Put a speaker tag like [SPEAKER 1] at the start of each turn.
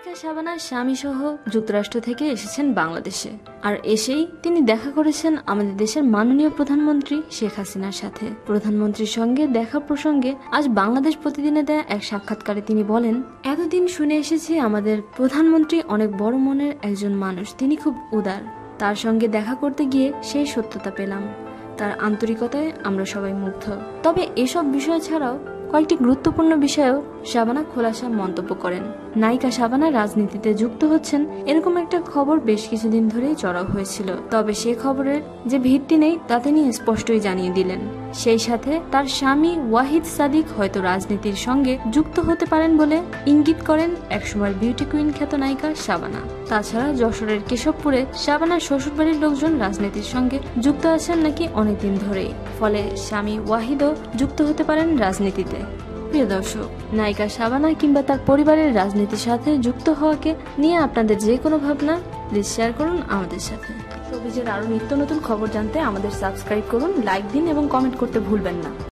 [SPEAKER 1] নায়িকা শাবানা স্বামী সহ যুক্তরাষ্ট্র থেকে এসেছেন বাংলাদেশে। আর এসেই তিনি দেখা করেছেন আমাদের দেশের মাননীয় প্রধানমন্ত্রী শেখ হাসিনার সাথে। প্রধানমন্ত্রীর সঙ্গে দেখা প্রসঙ্গে আজ বাংলাদেশ প্রতিদিনে দেয়া এক সাক্ষাৎকারে তিনি বলেন, এতদিন শুনে এসেছি আমাদের প্রধানমন্ত্রী অনেক বড় মনের একজন মানুষ, তিনি খুব উদার। তার সঙ্গে দেখা করতে গিয়ে সেই সত্যতা পেলাম। তার আন্তরিকতায় আমরা সবাই মুগ্ধ। তবে এসব বিষয় ছাড়াও কয়েকটি গুরুত্বপূর্ণ বিষয়েও শাবানা খোলাসা মন্তব্য করেন। নায়িকা শাবানা রাজনীতিতে যুক্ত হচ্ছেন, এরকম একটা খবর বেশ কিছুদিন ধরেই চড়াও হয়েছিল। তবে সে খবরের যে ভিত্তি নেই তা তিনি স্পষ্টই জানিয়ে দিলেন। সেই সাথে তার স্বামী ওয়াহিদ সাদিক হয়তো রাজনীতির সঙ্গে যুক্ত হতে পারেন বলে ইঙ্গিত করেন একসময় বিউটি কুইন খ্যাত নায়িকা শাবানা। তাছাড়া যশোরের কেশবপুরে শাবানার শ্বশুরবাড়ির লোকজন রাজনীতির সঙ্গে যুক্ত আছেন নাকি অনেকদিন ধরেই। ফলে স্বামী ওয়াহিদও যুক্ত হতে পারেন রাজনীতিতে। প্রিয় দর্শক, নায়িকা শাবানা কিংবা তার পরিবারের রাজনীতির সাথে যুক্ত হওয়াকে নিয়ে আপনাদের যে কোনো ভাবনা, প্লিজ শেয়ার করুন আমাদের সাথে। সবিজের আরও নিত্য নতুন খবর জানতে আমাদের সাবস্ক্রাইব করুন লাইক দিন এবং কমেন্ট করতে ভুলবেন না।